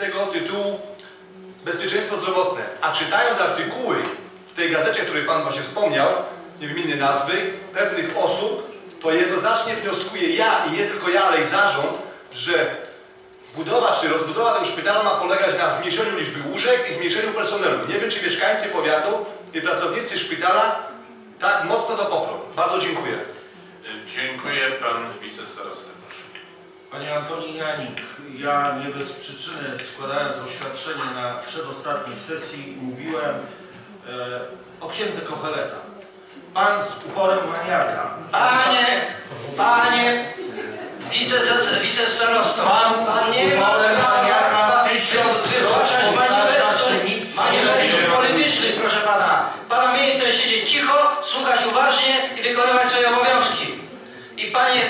tego tytułu bezpieczeństwo zdrowotne. A czytając artykuły w tej gazecie, o której Pan właśnie wspomniał, nie wymienię nazwy, pewnych osób, to jednoznacznie wnioskuję ja i nie tylko ja, ale i zarząd, że budowa czy rozbudowa tego szpitala ma polegać na zmniejszeniu liczby łóżek i zmniejszeniu personelu. Nie wiem, czy mieszkańcy powiatu i pracownicy szpitala tak mocno to poprą. Bardzo dziękuję. Dziękuję. Pan wicestarosta. Panie Antoni Janik, ja nie bez przyczyny składając oświadczenie na przedostatniej sesji mówiłem e, o księdze Kocheleta. Pan z uporem maniaka. Panie, panie, wice, wicestarosto, Pan z nie ma maniaka pan tysiąc manifestów, politycznych, proszę pana. Pana miejsce siedzieć cicho, słuchać uważnie i wykonywać swoje obowiązki. I panie,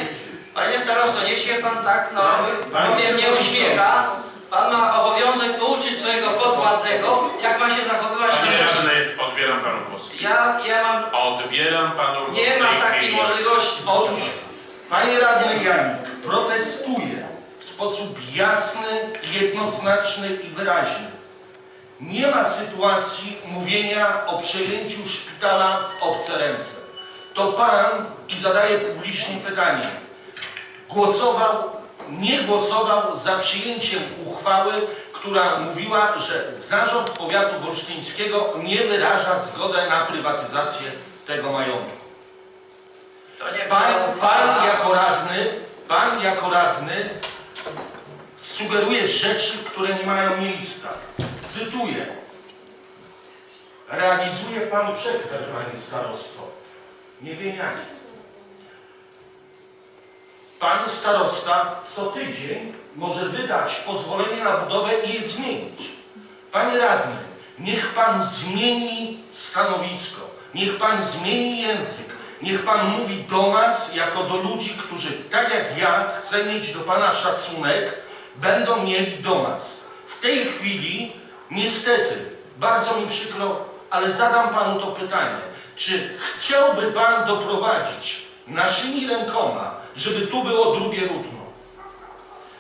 panie starosto, niech się pan tak, no, powiem, nie uśmiecha. Pan ma obowiązek pouczyć swojego podwładnego, jak ma się zachowywać na Panie sesji. radny, odbieram panu głos. Ja, ja mam, Odbieram panu głos. nie ma takiej chwili. możliwości. Otóż, panie radny Janik, protestuję w sposób jasny, jednoznaczny i wyraźny. Nie ma sytuacji mówienia o przejęciu szpitala w obce ręce. To pan, i zadaję publicznie pytanie, głosował, nie głosował za przyjęciem uchwały, która mówiła, że zarząd powiatu wolsztyńskiego nie wyraża zgody na prywatyzację tego majątku. Pan, pan jako radny, pan jako radny sugeruje rzeczy, które nie mają miejsca. Cytuję. Realizuje pan przekręt, panie starosto. Nie wiem jak. Pan starosta co tydzień może wydać pozwolenie na budowę i je zmienić. Panie radny, niech pan zmieni stanowisko, niech pan zmieni język, niech pan mówi do nas jako do ludzi, którzy tak jak ja chcę mieć do pana szacunek, będą mieli do nas. W tej chwili niestety, bardzo mi przykro, ale zadam panu to pytanie. Czy chciałby pan doprowadzić naszymi rękoma, żeby tu było drugie Rudno?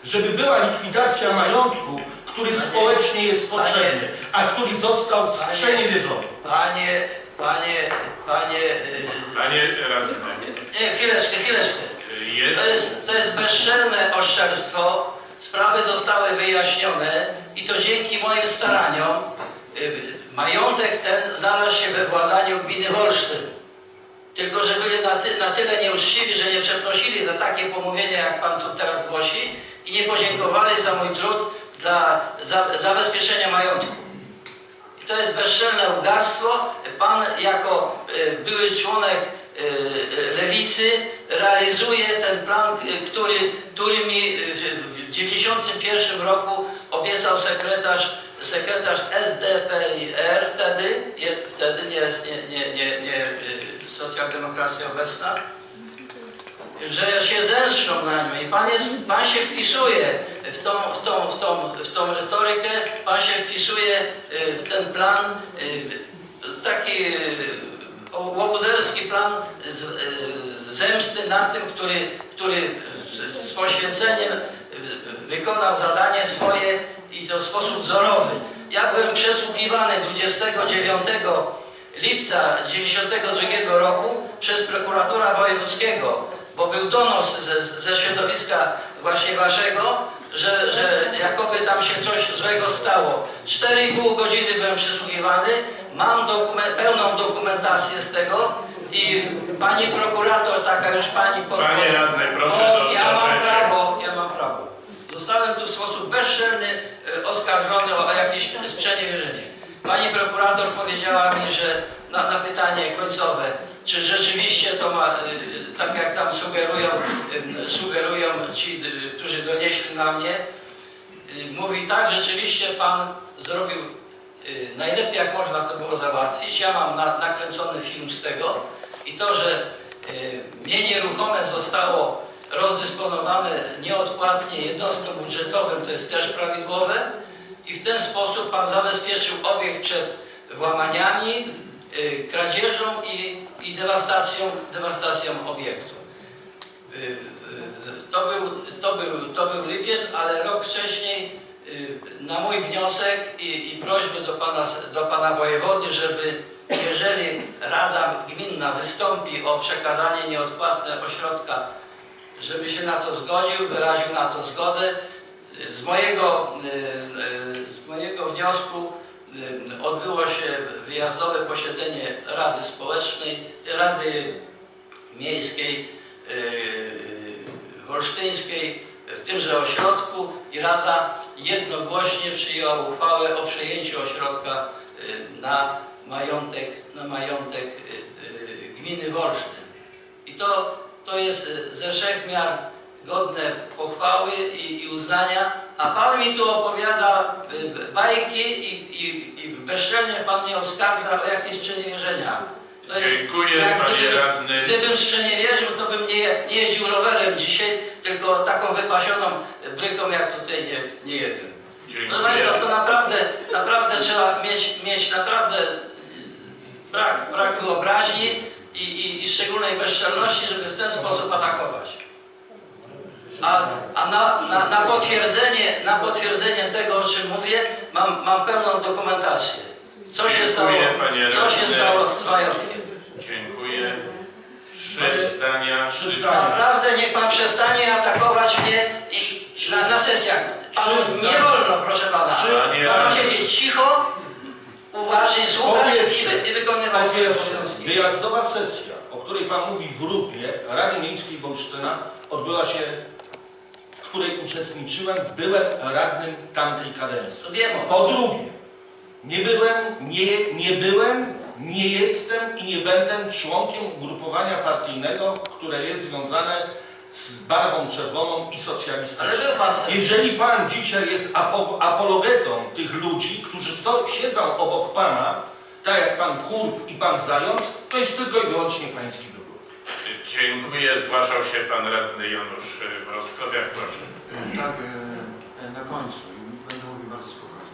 Żeby była likwidacja majątku, który społecznie jest potrzebny, a który został sprzeniewierzony. Panie, panie, panie, yy, Panie radny, nie, chwileczkę, chwileczkę. jest... To jest, to jest bezczelne oszczerstwo. Sprawy zostały wyjaśnione i to dzięki moim staraniom yy, majątek ten znalazł się we władaniu gminy Wolsztyn. Tylko, że byli na, ty, na tyle nieuczciwi, że nie przeprosili za takie pomówienie, jak Pan tu teraz głosi i nie podziękowali za mój trud dla za, zabezpieczenia majątku. I to jest bezczelne ugarstwo. Pan jako y, były członek y, y, lewicy realizuje ten plan, y, który, który mi w 1991 roku obiecał sekretarz, sekretarz SDPIR wtedy, wtedy nie, nie, nie, nie, nie socjaldemokracja obecna, że się zemszczą na nim i pan, jest, pan się wpisuje w tą, w, tą, w, tą, w tą retorykę, pan się wpisuje y, w ten plan, y, taki y, łobuzerski plan zemsty na tym, który, który z, poświęceniem wykonał zadanie swoje i to w sposób wzorowy. Ja byłem przesłuchiwany 29 lipca 1992 roku przez prokuratora wojewódzkiego, bo był donos ze, ze środowiska właśnie waszego, że, że jakoby tam się coś złego stało. 4,5 godziny byłem przesłuchiwany, mam dokumen, pełną dokumentację z tego i pani prokurator, taka już pani pod, Panie radny, proszę o, do, ja do mam rzeczy. prawo, ja mam prawo. Zostałem tu w sposób bezczelny y, oskarżony o jakieś sprzeniewierzenie. Pani prokurator powiedziała mi, że na, na pytanie końcowe, czy rzeczywiście to ma, y, tak jak tam sugerują, y, sugerują ci, y, którzy donieśli na mnie, y, mówi tak, rzeczywiście pan zrobił y, najlepiej jak można to było załatwić. Ja mam na, nakręcony film z tego i to, że y, mienie nieruchome zostało rozdysponowane nieodpłatnie jednostkom budżetowym, to jest też prawidłowe i w ten sposób Pan zabezpieczył obiekt przed włamaniami, y, kradzieżą i, i dewastacją, dewastacją obiektu. Y, y, To był, to, był, to był lipiec, ale rok wcześniej na mój wniosek i, i prośbę do pana, do pana wojewody, żeby jeżeli Rada Gminna wystąpi o przekazanie nieodpłatne ośrodka, żeby się na to zgodził, wyraził na to zgodę. Z mojego, y, y, z mojego wniosku y, odbyło się wyjazdowe posiedzenie Rady Społecznej, Rady Miejskiej y, Olsztyńskiej w tymże ośrodku i Rada jednogłośnie przyjęła uchwałę o przejęciu ośrodka na majątek, na majątek gminy Wolsztyn. I to, to jest ze wszech miar godne pochwały i, i uznania, a Pan mi tu opowiada y, bajki i, i, i bezczelnie Pan mnie oskarża o jakieś sprzeniewierzenia. To jest Dziękuję jak panie gdyby- radny. Gdybym szczeniewierzył, to bym nie, nie jeździł rowerem dzisiaj, tylko taką wypasioną bryką jak tutaj nie, nie jedę. Proszę Państwa, to naprawdę, naprawdę trzeba mieć, mieć naprawdę brak, brak wyobraźni i, i, i szczególnej bezczelności, żeby w ten sposób atakować. A, a na, na, na, potwierdzenie, na potwierdzenie tego, o czym mówię, mam, mam pełną dokumentację. Co się stało, Dziękuję, panie co się stało z majątkiem. Dziękuję. Trzy zdania. Trzy zdania. Naprawdę niech pan przestanie atakować mnie i na, na sesjach. Panu nie wolno, proszę pana. Pana siedzieć cicho, uważnie słuchać i, i wykonywać swoje obowiązki. wyjazdowa sesja, o której Pan mówi w Rudnie, Rady Miejskiej Wolsztyna, odbyła się, w której uczestniczyłem, byłem radnym tamtej kadencji. Po drugie, nie byłem, nie, nie byłem, nie jestem i nie będę członkiem ugrupowania partyjnego, które jest związane z barwą czerwoną i socjalistyczną. Jeżeli Pan dzisiaj jest apo, apologetą tych ludzi, którzy so, siedzą obok Pana, tak jak Pan Kurb i Pan Zając, to jest tylko i wyłącznie Pański wybór. Dziękuję. Zgłaszał się pan radny Janusz y, Wroskowiak. Proszę. Tak, e, e, na końcu będę mówił bardzo spokojnie.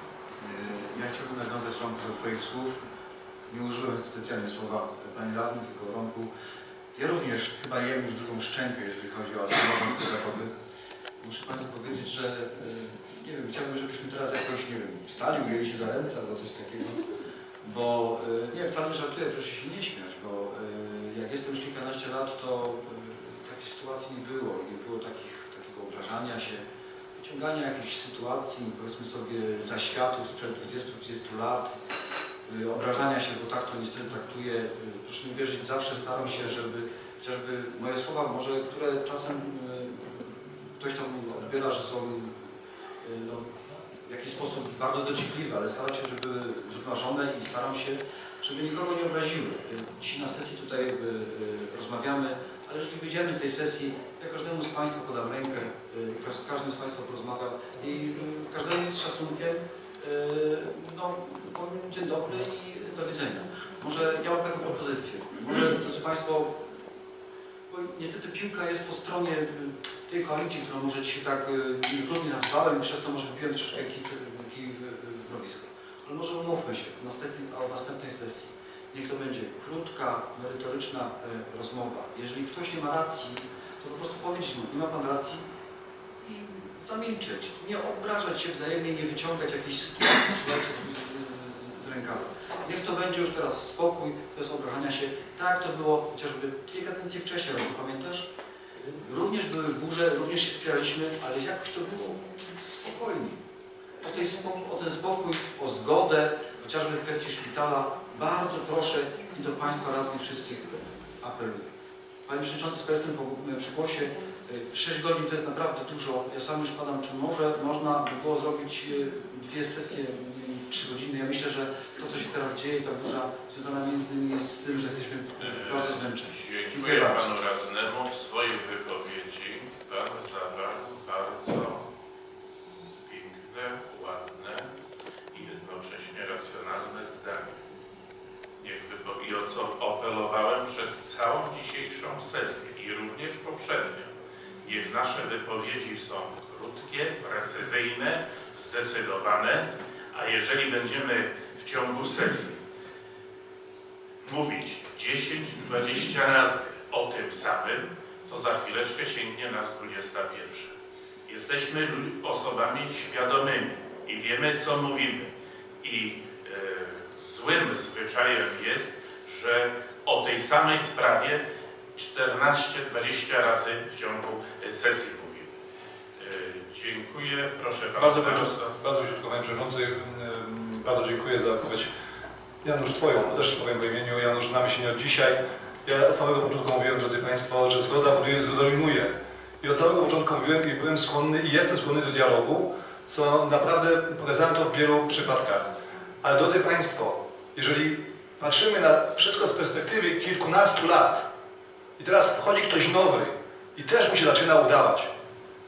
E, Ja chciałbym nawiązać Romku do Twoich słów. Nie użyłem specjalnie słowa e, Panie Radny, tylko Romku. Ja również chyba jem już drugą szczękę, jeżeli chodzi o samorząd powiatowy. Muszę Państwu powiedzieć, że e, nie wiem, chciałbym, żebyśmy teraz jakoś, nie wiem, wstali, ujęli się za ręce albo coś takiego. Bo e, nie, wcale żartuję, proszę się nie śmiać, bo e, jak jestem już kilkanaście lat, to e, takiej sytuacji nie było. Nie było takich, takiego obrażania się, wyciągania jakichś sytuacji, powiedzmy sobie, zaświatów sprzed 20-30 lat, y, obrażania się, bo tak to niestety traktuję. Y, Proszę mi wierzyć, zawsze staram się, żeby chociażby moje słowa, może które czasem y, ktoś tam odbiera, że są y, no, jakiś sposób bardzo dociekliwe, ale staram się, żeby zrównoważone i staram się, żeby nikogo nie obraziły. Dzisiaj na sesji tutaj y, y, rozmawiamy, ale jeżeli wyjdziemy z tej sesji, ja każdemu z Państwa podam rękę, każ- z każdym z Państwa porozmawiam i każdemu z szacunkiem no, powiem dzień dobry i do widzenia. Może ja mam taką propozycję. Może, drodzy Państwo, bo niestety piłka jest po stronie tej koalicji, którą może dzisiaj tak y, równie nazwałem i przez to może wypiłem troszeczkę kij w- mrowisko. Ale może umówmy się na sesji, o następnej sesji. Niech to będzie krótka, merytoryczna y, rozmowa. Jeżeli ktoś nie ma racji, to po prostu powiedzieć mu, nie ma Pan racji i zamilczeć. Nie obrażać się wzajemnie, nie wyciągać jakiejś sytuacji, z, z, z rękawa. Niech to będzie już teraz spokój, bez obrażania się. Tak to było chociażby dwie kadencje wcześniej, pamiętasz? Również były burze, również się spieraliśmy, ale jakoś to było spokojnie. O, tej o ten spokój, o zgodę, chociażby w kwestii szpitala, bardzo proszę i do Państwa radnych wszystkich apeluję. Panie Przewodniczący, skoro jestem po- przy głosie, 6 godzin to jest naprawdę dużo. Ja sam już padam, czy może można by było zrobić y, dwie sesje 3 godziny. Ja myślę, że to, co się teraz dzieje, ta burza związana między innymi jest z tym, że jesteśmy bardzo zmęczeni. Dziękuję panu radnemu. W swojej wypowiedzi pan zawarł bardzo piękne, ładne i jednocześnie racjonalne zdanie. I o co apelowałem przez całą dzisiejszą sesję i również poprzednią. Niech nasze wypowiedzi są krótkie, precyzyjne, zdecydowane, a jeżeli będziemy w ciągu sesji mówić 10-20 razy o tym samym, to za chwileczkę sięgnie nas 21. Jesteśmy osobami świadomymi. i wiemy, co mówimy. I e, złym zwyczajem jest, że o tej samej sprawie 14-20 razy w ciągu e, sesji dziękuję. Proszę pana Bardzo proszę, bardzo krótko, panie przewodniczący. Ym, Bardzo dziękuję za odpowiedź. Janusz, twoją, też powiem w imieniu. Janusz, znamy się nie od dzisiaj. Ja od samego początku mówiłem, drodzy Państwo, że zgoda buduje, zgoda rujnuje. I od samego początku mówiłem i byłem skłonny i jestem skłonny do dialogu, co naprawdę pokazałem to w wielu przypadkach. Ale drodzy Państwo, jeżeli patrzymy na wszystko z perspektywy kilkunastu lat i teraz wchodzi ktoś nowy i też mu się zaczyna udawać,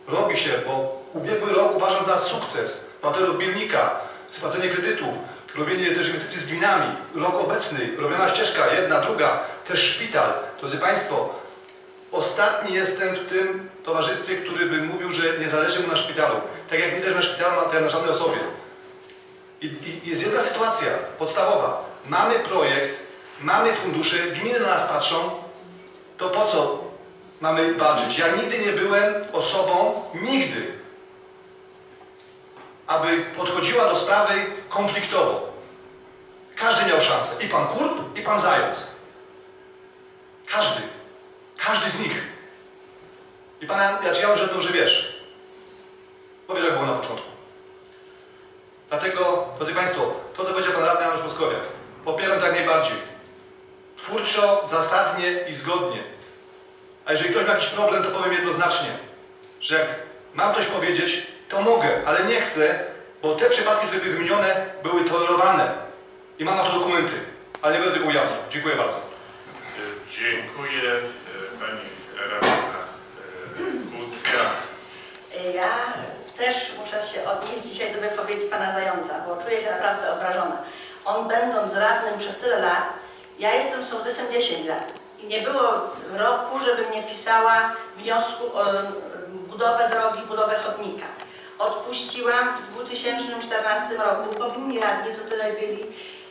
robi się, bo ubiegły rok uważam za sukces Paterów Bielnika, spłacenie kredytów, robienie też inwestycji z gminami, rok obecny, robiona ścieżka, jedna, druga, też szpital. Drodzy Państwo, ostatni jestem w tym towarzystwie, który by mówił, że nie zależy mu na szpitalu. Tak jak mi też na szpitalu na, na żadnej osobie. I, I jest jedna sytuacja podstawowa. Mamy projekt, mamy fundusze, gminy na nas patrzą, to po co mamy walczyć? Ja nigdy nie byłem osobą, nigdy, aby podchodziła do sprawy konfliktowo. Każdy miał szansę. I pan Kurp, i pan Zając. Każdy. Każdy z nich. I pan, ja ci że dobrze wiesz. Bo jak było na początku. Dlatego, drodzy Państwo, to co powiedział Pan Radny Janusz Moskowiak, popieram tak najbardziej. Twórczo, zasadnie i zgodnie. A jeżeli ktoś ma jakiś problem, to powiem jednoznacznie, że jak mam coś powiedzieć, to mogę, ale nie chcę, bo te przypadki, które były wymienione, były tolerowane. I mam na to dokumenty, ale nie będę tego ujawniał. Dziękuję bardzo. E, Dziękuję e, pani radna e, Kucja. Ja też muszę się odnieść dzisiaj do wypowiedzi pana Zająca, bo czuję się naprawdę obrażona. On będąc radnym przez tyle lat, ja jestem sołtysem 10 lat nie było roku, żebym nie pisała wniosku o budowę drogi, budowę chodnika. Odpuściłam w 2014 roku, powinni radni, co tutaj byli,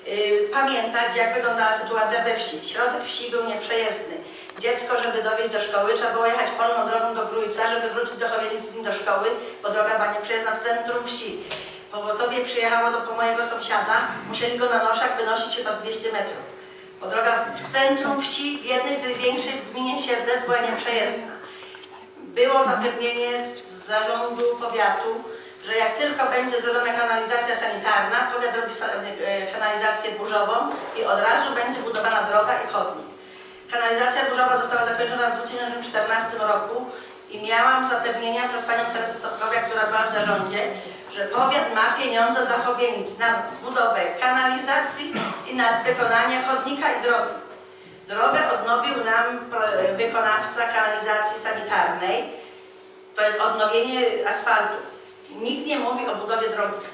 yy, pamiętać, jak wyglądała sytuacja we wsi. Środek wsi był nieprzejezdny. Dziecko, żeby dowieźć do szkoły, trzeba było jechać polną drogą do Grójca, żeby wrócić do Chowienicy do szkoły, bo droga była nieprzejezdna w centrum wsi. Powotowie przyjechało do po mojego sąsiada, musieli go na noszach wynosić chyba z 200 metrów. Bo droga w centrum wsi, w jednej z największych w gminie Sierdec była nieprzejezdna. Było zapewnienie z zarządu powiatu, że jak tylko będzie zrobiona kanalizacja sanitarna, powiat robi e, kanalizację burzową i od razu będzie budowana droga i chodnik. Kanalizacja burzowa została zakończona w 2014 roku i miałam zapewnienia przez panią Teresę Sobkowiak, która była w zarządzie, że powiat ma pieniądze dla Chowienic na budowę kanalizacji i na wykonanie chodnika i drogi. Drogę odnowił nam wykonawca kanalizacji sanitarnej. To jest odnowienie asfaltu. Nikt nie mówi o budowie drogi.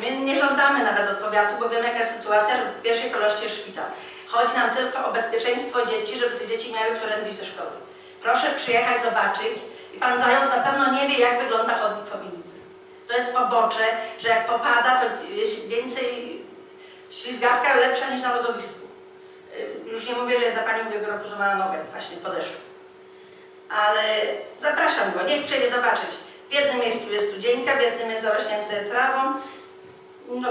My nie żądamy nawet od powiatu, bo wiemy jaka jest sytuacja, w pierwszej kolejności szpital. Chodzi nam tylko o bezpieczeństwo dzieci, żeby te dzieci miały którędy iść do szkoły. Proszę przyjechać, zobaczyć i pan Zając na pewno nie wie, jak wygląda chodnik Chomienicy. To jest pobocze, że jak popada, to jest więcej ślizgawka lepsza niż na lodowisku. Już nie mówię, że za panią ubiegłego roku złamała nogę właśnie po. Ale zapraszam go, niech przyjdzie zobaczyć. W jednym miejscu jest studzienka, w jednym jest zarośnięte trawą. No,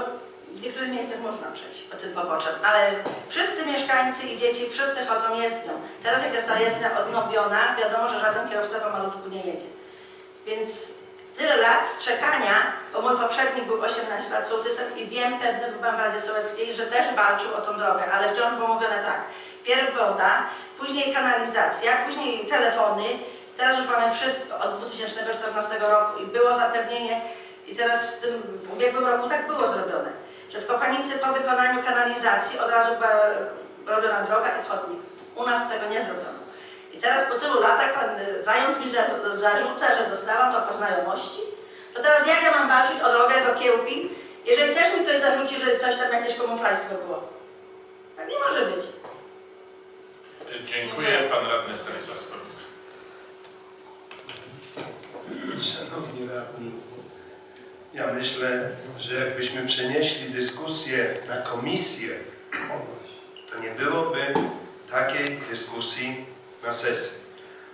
w niektórych miejscach można przejść po tym poboczem, ale wszyscy mieszkańcy i dzieci, wszyscy chodzą jezdnią. Teraz jak jest ta jezdnia odnowiona, wiadomo, że żaden kierowca po malutku nie jedzie. Więc tyle lat czekania, bo mój poprzednik był 18 lat sołtysem i wiem, pewny byłam w Radzie Sołeckiej, że też walczył o tą drogę, ale wciąż było mówione tak. Pierw woda, później kanalizacja, później telefony, teraz już mamy wszystko od 2014 roku i było zapewnienie i teraz w tym w ubiegłym roku tak było zrobione, że w Kopanicy po wykonaniu kanalizacji od razu była robiona droga i chodnik. U nas tego nie zrobiono. I teraz po tylu latach pan y, Zając mi za- zarzuca, że dostałam to po znajomości. To teraz jak ja mam walczyć o drogę do Kiełpin, jeżeli też mi ktoś zarzuci, że coś tam jakieś pomuflajstwo było? Tak nie może być. E, Dziękuję. Pan radny Stanisław. Szanowni radni, ja myślę, że jakbyśmy przenieśli dyskusję na komisję, to nie byłoby takiej dyskusji na sesji.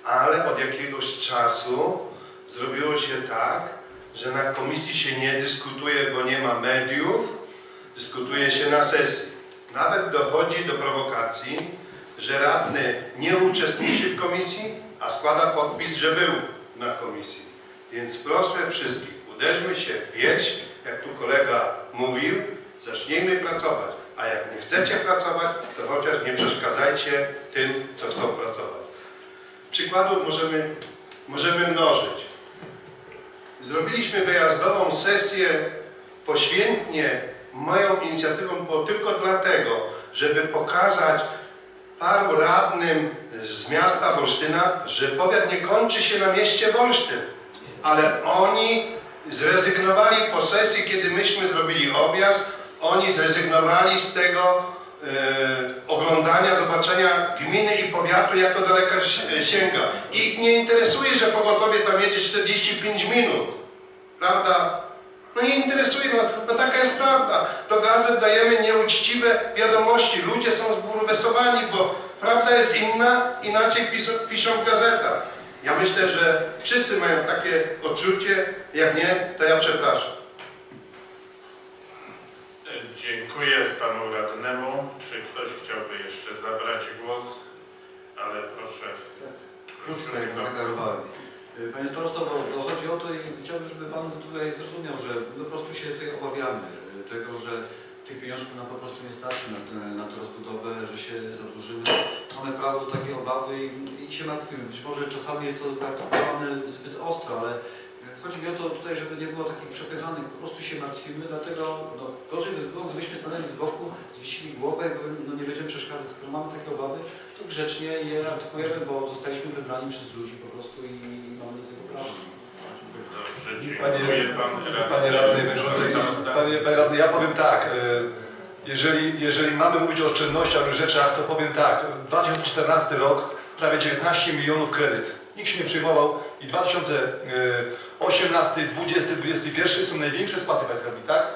Ale od jakiegoś czasu zrobiło się tak, że na komisji się nie dyskutuje, bo nie ma mediów, dyskutuje się na sesji. Nawet dochodzi do prowokacji, że radny nie uczestniczy w komisji, a składa podpis, że był na komisji. Więc proszę wszystkich, uderzmy się w pierś, jak tu kolega mówił, zacznijmy pracować. A jak nie chcecie pracować, to chociaż nie przeszkadzajcie tym, co chcą pracować. Przykładów możemy, możemy mnożyć. Zrobiliśmy wyjazdową sesję poświętnie moją inicjatywą, bo tylko dlatego, żeby pokazać paru radnym z miasta Wolsztyna, że powiat nie kończy się na mieście Wolsztyn. Ale oni zrezygnowali po sesji, kiedy myśmy zrobili objazd, oni zrezygnowali z tego e, oglądania, zobaczenia gminy i powiatu, jak to daleka si- sięga. Ich nie interesuje, że pogotowie tam jedzie 45 minut. Prawda? No nie interesuje, no, no taka jest prawda. Do gazet dajemy nieuczciwe wiadomości. Ludzie są zbulwersowani, bo prawda jest inna, inaczej piszą, piszą w gazetach. Ja myślę, że wszyscy mają takie odczucie, jak nie, to ja przepraszam. Dziękuję panu radnemu. Czy ktoś chciałby jeszcze zabrać głos? Ale proszę. Krótko, jak zadeklarowałem. Y, Panie starosto, bo bo chodzi o to i chciałbym, żeby Pan tutaj zrozumiał, że my po prostu się tutaj obawiamy y, tego, że tych pieniążków nam po prostu nie starczy na, na tę rozbudowę, że się zadłużymy. Mamy prawo do takiej obawy i, i się martwimy. Być może czasami jest to traktowane zbyt ostro, ale chodzi mi o to tutaj, żeby nie było takich przepychanych, po prostu się martwimy, dlatego no, gorzej by było, gdybyśmy stanęli z boku, zwisili głowę i powiem, no nie będziemy przeszkadzać, skoro mamy takie obawy, to grzecznie je artykujemy, bo zostaliśmy wybrani przez ludzi po prostu i mamy do tego prawo. Dobrze, Panie, dziękuję panie radny panie, panie radny, ja powiem tak, e, jeżeli, jeżeli mamy mówić o oszczędnościach i rzeczach, to powiem tak, 2014 rok, prawie 19 milionów kredyt. Nikt się nie przejmował i 2018, 20, 21 są największe spłaty państwa, tak?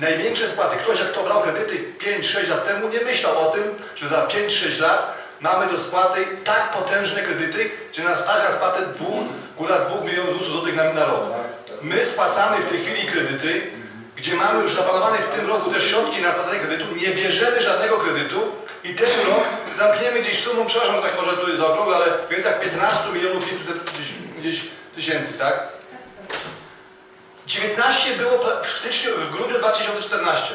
Największe spłaty. Ktoś, jak kto brał kredyty 5-6 lat temu, nie myślał o tym, że za 5-6 lat mamy do spłaty tak potężne kredyty, że nas stać na spłatę 2, góra 2 milionów złotych na, na rok. My spłacamy w tej chwili kredyty, gdzie mamy już zaplanowane w tym roku też środki na płacenie kredytu, nie bierzemy żadnego kredytu i ten rok zamkniemy gdzieś sumą, przepraszam, że tak może tu jest za okrągło, ale w granicach 15 milionów gdzieś, gdzieś tysięcy, tak? 19 było w styczniu, w grudniu 2014.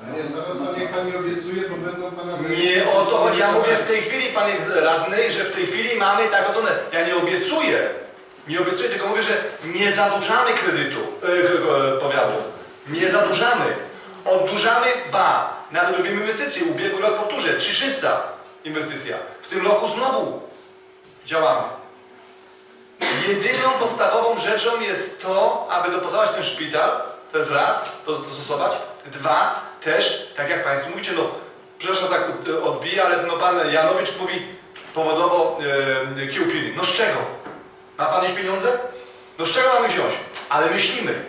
Panie starosto, niech Pani obiecuje, bo będą Pana... Nie o to chodzi. Ja mówię w tej chwili, panie radny, że w tej chwili mamy tak oto. Ja nie obiecuję, nie obiecuję, tylko mówię, że nie zadłużamy kredytu, e, e, powiatu. Nie zadłużamy. Oddłużamy, ba, nawet robimy inwestycje. Ubiegły rok powtórzę, 3300 inwestycja. W tym roku znowu działamy. Jedyną podstawową rzeczą jest to, aby doposadować ten szpital, to jest raz, to dostosować. Dwa, też, tak jak Państwo mówicie, no, przepraszam, tak od- odbija, ale no, Pan Janowicz mówi powodowo e, kiełpili. No z czego? Ma Pan mieć pieniądze? No z czego mamy wziąć? Ale myślimy.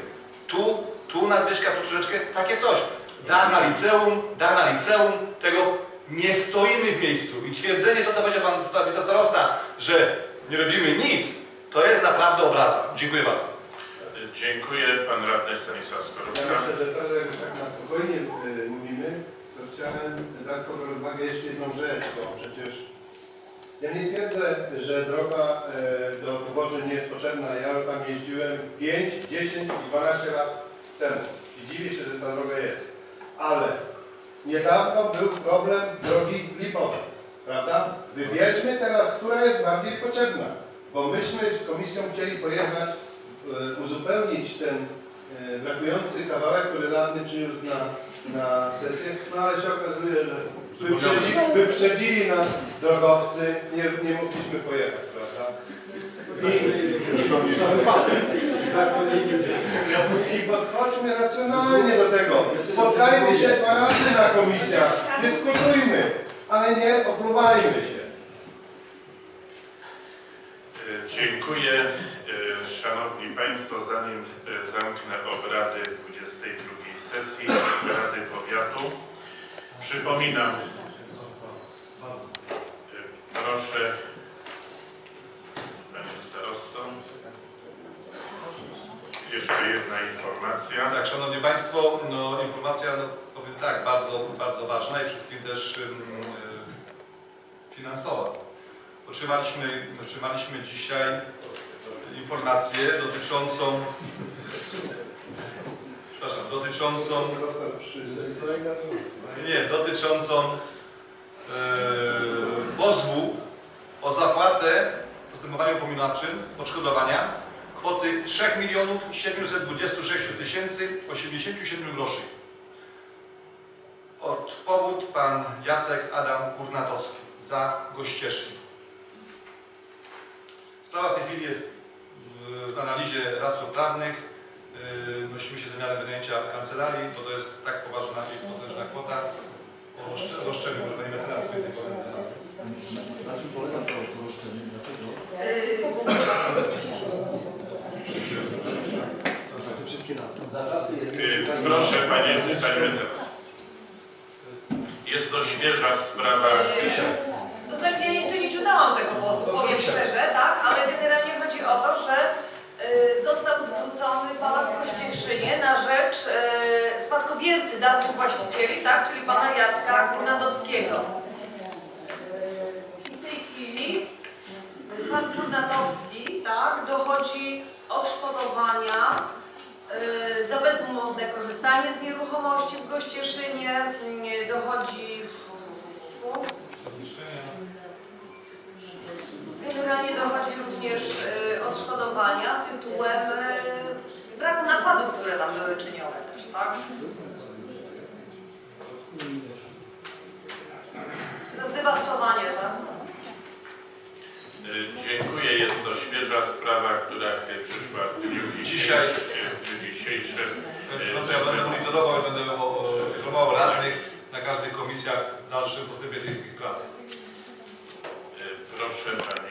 Tu, tu nadwyżka, tu troszeczkę, takie coś. Dach na liceum, dach na liceum, tego nie stoimy w miejscu. I twierdzenie, to co powiedział Pan sta- starosta, że nie robimy nic, to jest naprawdę obraza. Dziękuję bardzo. Dziękuję pan radny Stanisław Ja Skorupka. myślę, że teraz jak tak na spokojnie y, mówimy, to chciałem dać pod rozwagę jeszcze jedną rzecz, bo przecież ja nie twierdzę, że droga y, do Poboży nie jest potrzebna. Ja tam jeździłem 5, 10 i 12 lat temu i dziwię się, że ta droga jest. Ale niedawno był problem drogi Lipowej, prawda? Wybierzmy teraz, która jest bardziej potrzebna, bo myśmy z komisją chcieli pojechać e, uzupełnić ten e, brakujący kawałek, który radny przyniósł na, na sesję, no ale się okazuje, że wyprzedzi, wyprzedzili nas drogowcy, nie, nie mogliśmy pojechać, prawda? I, I podchodźmy racjonalnie do tego. Spotkajmy się dwa razy na komisjach, dyskutujmy, ale nie opluwajmy się. Dziękuję. E, Szanowni Państwo, zanim e, zamknę obrady 22 sesji Rady Powiatu, przypominam, e, proszę, Panie Starosto, informacja. Tak, Szanowni Państwo, no, informacja, no, powiem tak, bardzo, bardzo ważna i wszystkim też y, finansowa. Otrzymaliśmy, otrzymaliśmy dzisiaj informację dotyczącą, przepraszam, dotyczącą, nie, dotyczącą e, pozwu o zapłatę w postępowaniu upominawczym odszkodowania kwoty 3 milionów 726 tysięcy 87 groszy. Od powód pan Jacek Adam Kurnatowski za Gościeszyn. Sprawa w tej chwili jest w analizie radców prawnych. Yy, Nosimy się z zamiarem wynajęcia kancelarii, bo to jest tak poważna i potężna kwota. O roszcze- roszczeniu może Pani Mecenas więcej powiem. Na czym polega to, to roszczenie? Dlaczego? Proszę Panie, Panie Mecenas. Jest to świeża sprawa. To znaczy ja jeszcze nie czytałam tego pozwu, powiem szczerze, tak, ale generalnie chodzi o to, że y, został zwrócony pałac w Kościeszynie na rzecz y, spadkobiercy dawnych właścicieli, tak, czyli pana Jacka Kurnatowskiego. I w tej chwili y, pan Kurnatowski, tak, dochodzi odszkodowania y, za bezumowne korzystanie z nieruchomości w Gościeszynie, y, dochodzi Generalnie dochodzi również y, odszkodowania tytułem braku nakładów, które tam były czynione też, tak? Za zdewastowanie, tak? Y, Dziękuję. Jest to świeża sprawa, która y, przyszła w dniu Dzisiaj. dzisiejszym. Przewodniczący, ja będę monitorował i będę o- o- informował radnych na każdych komisjach w dalszym postępie tych, tych prac. Y, Proszę Pani